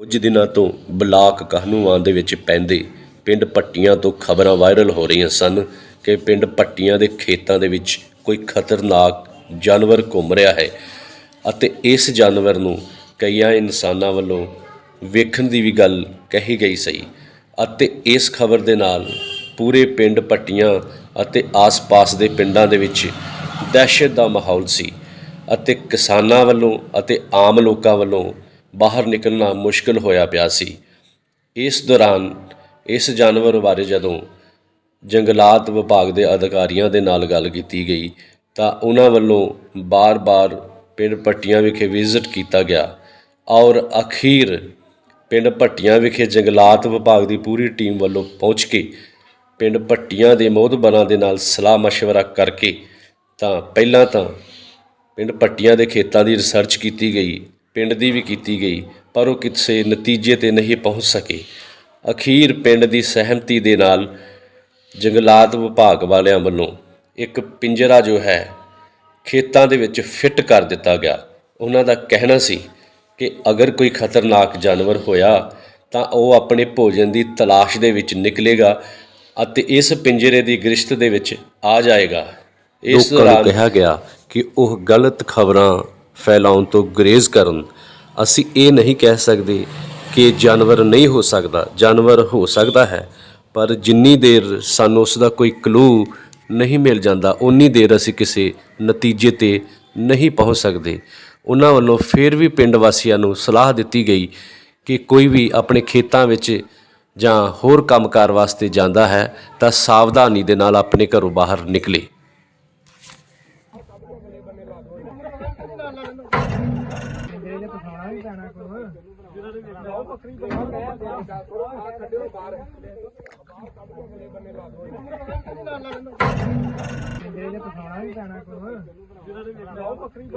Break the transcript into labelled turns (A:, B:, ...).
A: ਕੁਝ ਦਿਨਾਂ ਤੋਂ ਬਲਾਕ ਕਾਹਨੂੰਵਾਨ ਦੇ ਵਿੱਚ ਪੈਂਦੇ ਪਿੰਡ ਪੱਟੀਆਂ ਤੋਂ ਖਬਰਾਂ ਵਾਇਰਲ ਹੋ ਰਹੀਆਂ ਸਨ ਕਿ ਪਿੰਡ ਪੱਟੀਆਂ ਦੇ ਖੇਤਾਂ ਦੇ ਵਿੱਚ ਕੋਈ ਖਤਰਨਾਕ ਜਾਨਵਰ ਘੁੰਮ ਰਿਹਾ ਹੈ ਅਤੇ ਇਸ ਜਾਨਵਰ ਨੂੰ ਕਈਆਂ ਇਨਸਾਨਾਂ ਵੱਲੋਂ ਵੇਖਣ ਦੀ ਵੀ ਗੱਲ ਕਹੀ ਗਈ ਸੀ ਅਤੇ ਇਸ ਖਬਰ ਦੇ ਨਾਲ ਪੂਰੇ ਪਿੰਡ ਪੱਟੀਆਂ ਅਤੇ ਆਸ-ਪਾਸ ਦੇ ਪਿੰਡਾਂ ਦੇ ਵਿੱਚ ਦਹਿਸ਼ਤ ਦਾ ਮਾਹੌਲ ਸੀ ਅਤੇ ਕਿਸਾਨਾਂ ਵੱਲੋਂ ਅਤੇ ਆਮ ਲੋਕਾਂ ਵੱਲੋਂ ਬਾਹਰ ਨਿਕਲਣਾ ਮੁਸ਼ਕਲ ਹੋਇਆ ਪਿਆ ਸੀ ਇਸ ਦੌਰਾਨ ਇਸ ਜਾਨਵਰ ਬਾਰੇ ਜਦੋਂ ਜੰਗਲਾਤ ਵਿਭਾਗ ਦੇ ਅਧਿਕਾਰੀਆਂ ਦੇ ਨਾਲ ਗੱਲ ਕੀਤੀ ਗਈ ਤਾਂ ਉਹਨਾਂ ਵੱਲੋਂ ਬਾਰ-ਬਾਰ ਪਿੰਡ ਪੱਟੀਆਂ ਵਿਖੇ ਵਿਜ਼ਿਟ ਕੀਤਾ ਗਿਆ ਔਰ ਅਖੀਰ ਪਿੰਡ ਪੱਟੀਆਂ ਵਿਖੇ ਜੰਗਲਾਤ ਵਿਭਾਗ ਦੀ ਪੂਰੀ ਟੀਮ ਵੱਲੋਂ ਪਹੁੰਚ ਕੇ ਪਿੰਡ ਪੱਟੀਆਂ ਦੇ ਮੋਹਤਬਰਾਂ ਦੇ ਨਾਲ ਸਲਾਹ مشورہ ਕਰਕੇ ਤਾਂ ਪਹਿਲਾਂ ਤਾਂ ਪਿੰਡ ਪੱਟੀਆਂ ਦੇ ਖੇਤਾਂ ਦੀ ਰਿਸਰਚ ਕੀਤੀ ਗਈ ਪਿੰਡ ਦੀ ਵੀ ਕੀਤੀ ਗਈ ਪਰ ਉਹ ਕਿਸੇ ਨਤੀਜੇ ਤੇ ਨਹੀਂ ਪਹੁੰਚ ਸਕੇ। ਅਖੀਰ ਪਿੰਡ ਦੀ ਸਹਿਮਤੀ ਦੇ ਨਾਲ ਜੰਗਲਾਤ ਵਿਭਾਗ ਵਾਲਿਆਂ ਵੱਲੋਂ ਇੱਕ ਪਿੰਜਰਾ ਜੋ ਹੈ ਖੇਤਾਂ ਦੇ ਵਿੱਚ ਫਿੱਟ ਕਰ ਦਿੱਤਾ ਗਿਆ। ਉਹਨਾਂ ਦਾ ਕਹਿਣਾ ਸੀ ਕਿ ਅਗਰ ਕੋਈ ਖਤਰਨਾਕ ਜਾਨਵਰ ਹੋਇਆ ਤਾਂ ਉਹ ਆਪਣੇ ਭੋਜਨ ਦੀ ਤਲਾਸ਼ ਦੇ ਵਿੱਚ ਨਿਕਲੇਗਾ ਅਤੇ ਇਸ ਪਿੰਜਰੇ ਦੀ ਗ੍ਰਿਸ਼ਤ ਦੇ ਵਿੱਚ ਆ ਜਾਏਗਾ। ਇਸ ਦੌਰਾਨ ਕਿਹਾ ਗਿਆ ਕਿ ਉਹ ਗਲਤ ਖਬਰਾਂ ਫੈਲਾਉਣ ਤੋਂ ਗਰੇਜ਼ ਕਰਨ। ਅਸੀਂ ਇਹ ਨਹੀਂ ਕਹਿ ਸਕਦੇ ਕਿ ਜਾਨਵਰ ਨਹੀਂ ਹੋ ਸਕਦਾ। ਜਾਨਵਰ ਹੋ ਸਕਦਾ ਹੈ, ਪਰ ਜਿੰਨੀ ਦੇਰ ਸਾਨੂੰ ਉਸ ਦਾ ਕੋਈ ਕਲੂ ਨਹੀਂ ਮਿਲ ਜਾਂਦਾ ਉਨੀ ਦੇਰ ਅਸੀਂ ਕਿਸੇ ਨਤੀਜੇ ਤੇ ਨਹੀਂ ਪਹੁੰਚ ਸਕਦੇ। ਉਹਨਾਂ ਵੱਲੋਂ ਫਿਰ ਵੀ ਪਿੰਡ ਵਾਸੀਆਂ ਨੂੰ ਸਲਾਹ ਦਿੱਤੀ ਗਈ ਕਿ ਕੋਈ ਵੀ ਆਪਣੇ ਖੇਤਾਂ ਵਿੱਚ ਜਾਂ ਹੋਰ ਕੰਮਕਾਰ ਵਾਸਤੇ ਜਾਂਦਾ ਹੈ, ਤਾਂ ਸਾਵਧਾਨੀ ਦੇ ਨਾਲ ਆਪਣੇ ਘਰੋਂ ਬਾਹਰ ਨਿਕਲੇ।
B: ਇਹਦੇ ਪਛਾਣਾ ਵੀ ਪੈਣਾ ਕੋਲ ਬੱਕਰੀ ਇਹਦੇ ਪਛਾਣਾ ਵੀ ਪੈਣਾ ਕੋਲ ਬੱਕਰੀ